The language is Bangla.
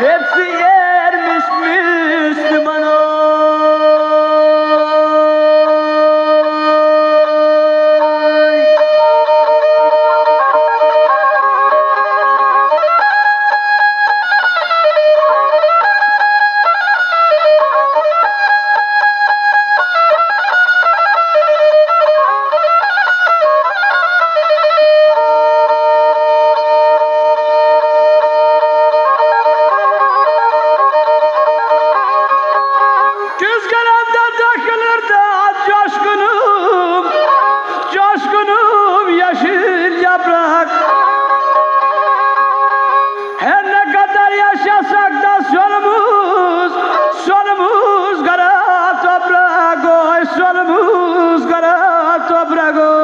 Let's. বাপ রাগো